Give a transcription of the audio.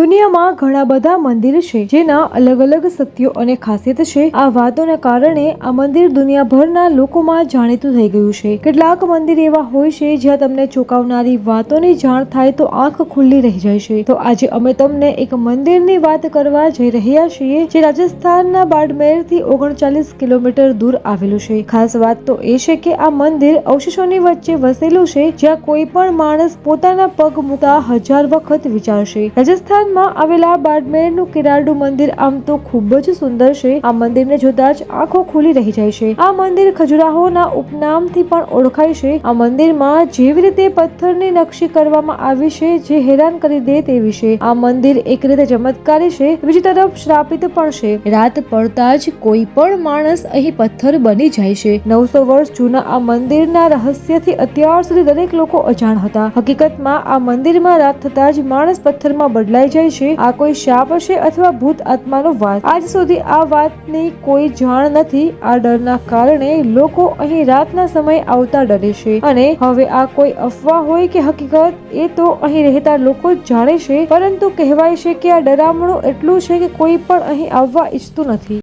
દુનિયામાં ઘણા બધા મંદિર છે, જેના અલગ અલગ સત્યો અને ખાસિયત છે. આ વાતોના કારણે આ મંદિર દુનિયાભરના લોકોમાં જાણીતું થઈ ગયું છે. કેટલાક મંદિર એવા હોય છે, જ્યાં તમને ચોંકાવનારી વાતોની જાણ થાય તો આંખ ખુલ્લી રહી જાય છે. તો આજે અમે તમને એક મંદિરની વાત કરવા જઈ રહ્યા છીએ, જે રાજસ્થાનના બાડમેરથી ઓગણચાલીસ કિલોમીટર દૂર આવેલું છે. ખાસ વાત તો એ છે કે આ મંદિર અવશેષોની વચ્ચે વસેલું છે, જ્યાં કોઈ પણ માણસ પોતાના પગ મૂકતા હજાર વખત વિચારશે. રાજસ્થાનમાં આવેલા બાડમેરનું કિરાડુ મંદિર આમ તો ખૂબ જ સુંદર છે. આ મંદિરને જોતા જ આંખો ખુલી રહી જાય છે. આ મંદિર ખજુરાહોના ઉપનામથી પણ ઓળખાય છે. આ મંદિરમાં જેવી રીતે પથ્થરની નકશી કરવામાં આવી છે, જે હેરાન કરી દે તેવી છે. આ મંદિર એક રીતે ચમત્કારી છે. બીજી તરફ શ્રાપિત પણ છે. રાત પડતા જ કોઈ પણ માણસ અહીં પથ્થર બની જાય છે. નવસો વર્ષ જૂના આ મંદિરના રહસ્યથી અત્યાર સુધી દરેક લોકો અજાણ હતા. હકીકતમાં આ મંદિરમાં રાત થતા જ માણસ પથ્થરમાં બદલાઈ જાય છે આ કોઈ શાપ હશે અથવા ભૂત આત્માનો વાત આજ સુધી આ વાતની કોઈ જાણ નથી. આ ડરના કારણે લોકો અહીં રાતના સમયે આવતા ડરે છે. અને હવે આ કોઈ અફવા હોય કે હકીકત, એ તો અહીં રહેતા લોકો જાણે છે. પરંતુ કહેવાય છે કે આ ડરામણું એટલું છે કે કોઈ પણ અહીં આવવા ઈચ્છતું નથી.